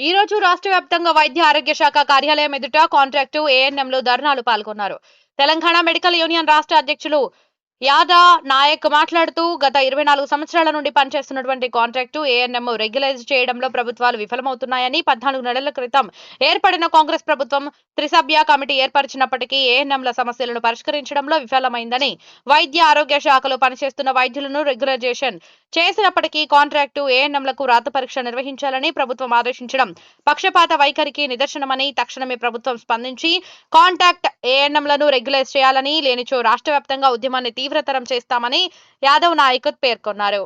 ఈ రోజు రాష్ట్ర వ్యాప్తంగా వైద్య ఆరోగ్య శాఖ కార్యాలయం ఎదుట కాంట్రాక్టు ఏఎన్ఎంలు ధర్నాలు పాల్గొన్నారు. తెలంగాణ మెడికల్ యూనియన్ రాష్ట్ర అధ్యక్షులు యాదా నాయక్ మాట్లాడుతూ గత ఇరవై నాలుగు సంవత్సరాల నుండి పనిచేస్తున్నటువంటి కాంట్రాక్టు ఏఎన్ఎం రెగ్యులైజ్ చేయడంలో ప్రభుత్వాలు విఫలమవుతున్నాయని పద్నాలుగు నెలల క్రితం ఏర్పడిన కాంగ్రెస్ ప్రభుత్వం త్రిసభ్య కమిటీ ఏర్పరిచినప్పటికీ ఏఎన్ఎంల సమస్యలను పరిష్కరించడంలో విఫలమైందని వైద్య ఆరోగ్య శాఖలో పనిచేస్తున్న వైద్యులను రెగ్యులైజేషన్ చేసినప్పటికీ కాంట్రాక్టు ఏఎన్ఎంలకు రాత పరీక్ష నిర్వహించాలని ప్రభుత్వం ఆదేశించడం పక్షపాత వైఖరికి నిదర్శనమని తక్షణమే ప్రభుత్వం స్పందించి కాంటాక్ట్ ఏఎన్ఎంలను రెగ్యులైజ్ చేయాలని లేనిచో రాష్ట్ర వ్యాప్తంగా ఉద్యమాన్ని తీవ్రతరం చేస్తామని యాదవ్ నాయక్ పేర్కొన్నారు.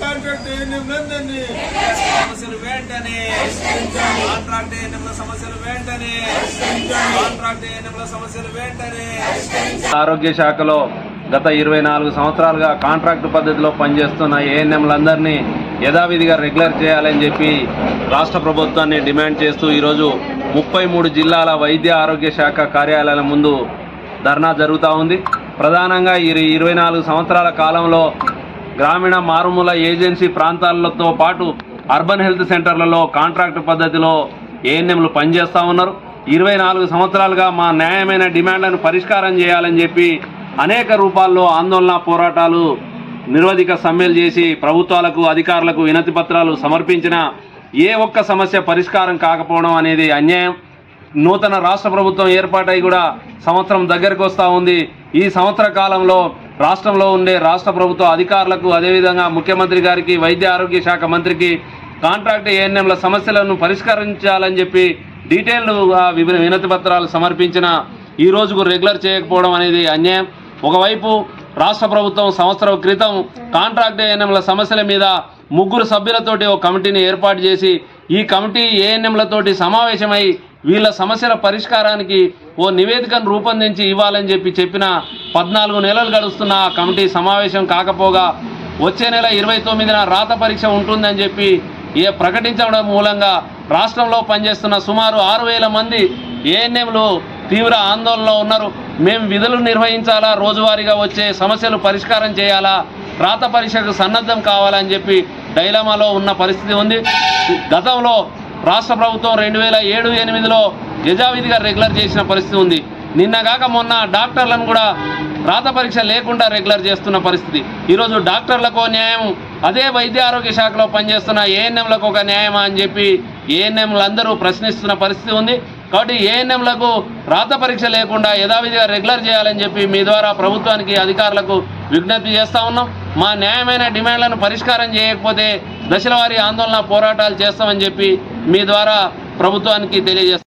కాంట్రాక్ట్ ఏఎన్ఎంలందరినీ సమస్యలు వెంటనే కాంట్రాక్ట్ ఏఎన్ఎంల సమస్యలు వెంటనే కాంట్రాక్ట్ ఏఎన్ఎంల సమస్యలు వెంటనే ఆరోగ్య శాఖలో గత ఇరవై నాలుగు సంవత్సరాలుగా కాంట్రాక్టు పద్ధతిలో పనిచేస్తున్న ఏఎన్ఎంలందరినీ యథావిధిగా రెగ్యులర్ చేయాలని చెప్పి రాష్ట్ర ప్రభుత్వాన్ని డిమాండ్ చేస్తూ ఈరోజు ముప్పై మూడు జిల్లాల వైద్య ఆరోగ్య శాఖ కార్యాలయాల ముందు ధర్నా జరుగుతూ ఉంది. ప్రధానంగా ఈ ఇరవై నాలుగు సంవత్సరాల కాలంలో గ్రామీణ మారుమూల ఏజెన్సీ ప్రాంతాలతో పాటు అర్బన్ హెల్త్ సెంటర్లలో కాంట్రాక్టు పద్ధతిలో ఏఎన్ఎంలు పనిచేస్తూ ఉన్నారు. ఇరవై నాలుగు సంవత్సరాలుగా మా న్యాయమైన డిమాండ్లను పరిష్కారం చేయాలని చెప్పి అనేక రూపాల్లో ఆందోళన పోరాటాలు నిరవధిక సమ్మెలు చేసి ప్రభుత్వాలకు అధికారులకు వినతి పత్రాలు సమర్పించిన ఏ ఒక్క సమస్య పరిష్కారం కాకపోవడం అనేది అన్యాయం. నూతన రాష్ట్ర ప్రభుత్వం ఏర్పాటై కూడా సంవత్సరం దగ్గరకు వస్తూ ఉంది. ఈ సంవత్సర కాలంలో రాష్ట్రంలో ఉండే రాష్ట్ర ప్రభుత్వ అధికారులకు అదేవిధంగా ముఖ్యమంత్రి గారికి వైద్య ఆరోగ్య శాఖ మంత్రికి కాంట్రాక్ట్ ఏఎన్ఎంల సమస్యలను పరిష్కరించాలని చెప్పి డీటెయిల్డ్గా వినతి పత్రాలు సమర్పించిన ఈ రోజుకు రెగ్యులర్ చేయకపోవడం అనేది అన్యాయం. ఒకవైపు రాష్ట్ర ప్రభుత్వం సంవత్సరం క్రితం కాంట్రాక్ట్ ఏఎన్ఎంల సమస్యల మీద ముగ్గురు సభ్యులతోటి ఒక కమిటీని ఏర్పాటు చేసి ఈ కమిటీ ఏఎన్ఎంలతోటి సమావేశమై వీళ్ళ సమస్యల పరిష్కారానికి ఓ నివేదికను రూపొందించి ఇవ్వాలని చెప్పి చెప్పిన పద్నాలుగు నెలలు గడుస్తున్న ఆ కమిటీ సమావేశం కాకపోగా వచ్చే నెల ఇరవై తొమ్మిదిన రాత పరీక్ష ఉంటుందని చెప్పి ఏ ప్రకటించడం మూలంగా రాష్ట్రంలో పనిచేస్తున్న సుమారు ఆరు వేల మంది ఏఎన్ఎంలు తీవ్ర ఆందోళనలో ఉన్నారు. మేము విధులు నిర్వహించాలా? రోజువారీగా వచ్చే సమస్యలు పరిష్కారం చేయాలా? రాత పరీక్షకు సన్నద్ధం కావాలని చెప్పి డైలమాలో ఉన్న పరిస్థితి ఉంది. గతంలో రాష్ట్ర ప్రభుత్వం రెండు వేల ఏడు ఎనిమిదిలో యజావిధిగా రెగ్యులర్ చేసిన పరిస్థితి ఉంది. నిన్నగాక మొన్న డాక్టర్లను కూడా రాత పరీక్ష లేకుండా రెగ్యులర్ చేస్తున్న పరిస్థితి. ఈరోజు డాక్టర్లకు న్యాయం అదే వైద్య ఆరోగ్య శాఖలో పనిచేస్తున్న ఏఎన్ఎంలకు ఒక న్యాయమా అని చెప్పి ఏఎన్ఎంలందరూ ప్రశ్నిస్తున్న పరిస్థితి ఉంది. కాబట్టి ఏఎన్ఎంలకు రాత పరీక్ష లేకుండా యథావిధిగా రెగ్యులర్ చేయాలని చెప్పి మీ ద్వారా ప్రభుత్వానికి అధికారులకు విజ్ఞప్తి చేస్తా ఉన్నాం. మా న్యాయమైన డిమాండ్లను పరిష్కారం చేయకపోతే దశలవారీ ఆందోళన పోరాటాలు చేస్తామని చెప్పి మీ ద్వారా ప్రభుత్వానికి తెలియజేస్తాం